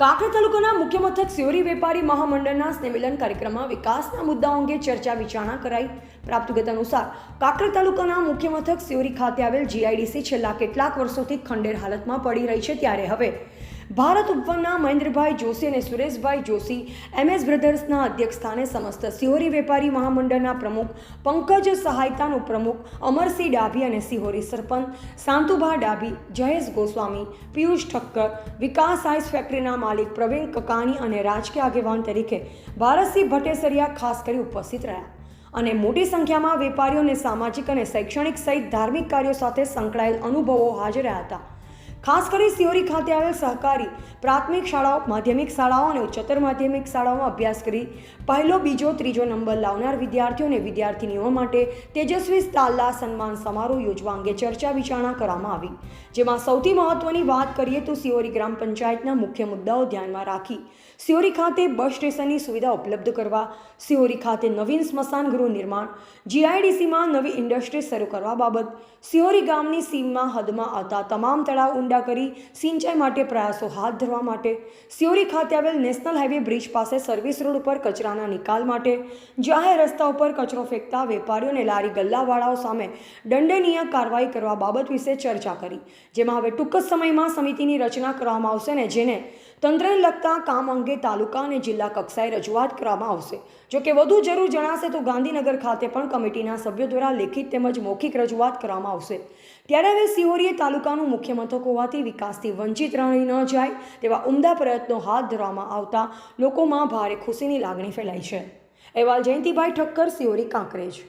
કાંકરા તાલુકાના મુખ્ય મથક સિયોરી વેપારી મહામંડળના સ્નેહમિલન કાર્યક્રમમાં વિકાસના મુદ્દાઓ અંગે ચર્ચા વિચારણા કરાઈ. પ્રાપ્ત અનુસાર કાંકરા તાલુકાના મુખ્ય મથક સિયોરી ખાતે આવેલ જીઆઈડીસી છેલ્લા કેટલાક વર્ષોથી ખંડેર હાલતમાં પડી રહી છે ત્યારે હવે ભારત ઉપવનના મહેન્દ્રભાઈ જોશી અને સુરેશભાઈ જોશી એમએસ બ્રધર્સના અધ્યક્ષ સ્થાને સમસ્ત સિહોરી વેપારી મહામંડળના પ્રમુખ, પંકજ સહાયતાનું પ્રમુખ, અમરસિંહ ડાભી અને સિહોરી સરપંચ શાંતુભા ડાભી, જયેશ ગોસ્વામી, પિયુષ ઠક્કર, વિકાસ આઈસ ફેક્ટરીના માલિક પ્રવીણ કકાણી અને રાજકીય આગેવાન તરીકે ભારતસિંહ ભટ્ટેસરિયા ખાસ કરી ઉપસ્થિત રહ્યા. અને મોટી સંખ્યામાં વેપારીઓને સામાજિક અને શૈક્ષણિક સહિત ધાર્મિક કાર્યો સાથે સંકળાયેલ અનુભવો હાજર રહ્યા હતા. ખાસ કરી સિયોરી ખાતે આવેલ સહકારી પ્રાથમિક શાળાઓ, માધ્યમિક શાળાઓ અને ઉચ્ચતર માધ્યમિક શાળાઓમાં અભ્યાસ કરી પહેલો, બીજો, ત્રીજો નંબર લાવનાર વિદ્યાર્થીઓ અને વિદ્યાર્થીનીઓ માટે તેજસ્વી તાલ્લા સન્માન સમારોહ યોજવા અંગે ચર્ચા વિચારણા કરવામાં આવી. જેમાં સૌથી મહત્વની વાત કરીએ તો સિયોરી ગ્રામ પંચાયતના મુખ્ય મુદ્દાઓ ધ્યાનમાં રાખી સિયોરી ખાતે બસ સ્ટેશનની સુવિધા ઉપલબ્ધ કરવા, સિયોરી ખાતે નવીન સ્મશાન ગૃહ નિર્માણ, જીઆઈડીસીમાં નવી ઇન્ડસ્ટ્રી શરૂ કરવા બાબત, સિયોરી ગામની સીમમાં હદમાં આવતા તમામ તળાવ ઊંડા કરી સિંચાઈ માટે પ્રયાસો હાથ ધરવા માટે. સિયોરી ખાતે આવેલ નેશનલ હાઈવે બ્રિજ પાસે સર્વિસ રોડ ઉપર કચરાના નિકાલ માટે. જાહેર રસ્તા ઉપર કચરો ફેંકતા વેપારીઓ અને લારી ગલ્લાવાળાઓ સામે દંડનીય કાર્યવાહી કરવા બાબત વિશે ચર્ચા કરી, જેમાં હવે ટૂંક જ સમયમાં સમિતિની રચના કરવામાં આવશે ને જેને તંત્રને લગતા કામ અંગે તાલુકા અને જિલ્લા કક્ષાએ રજૂઆત કરવામાં આવશે. જોકે વધુ જરૂર જણાશે તો ગાંધીનગર ખાતે પણ કમિટીના સભ્યો દ્વારા લેખિત તેમજ મૌખિક રજૂઆત કરવામાં આવશે. ત્યારે હવે સિહોરીએ તાલુકાનું મુખ્ય મથક હોવાથી વિકાસથી વંચિત રહી ન જાય તેવા ઉમદા પ્રયત્નો હાથ ધરવામાં આવતા લોકોમાં ભારે ખુશીની લાગણી ફેલાઈ છે. અહેવાલ જયંતિભાઈ ઠક્કર, સિયોરી, કાંકરેજ.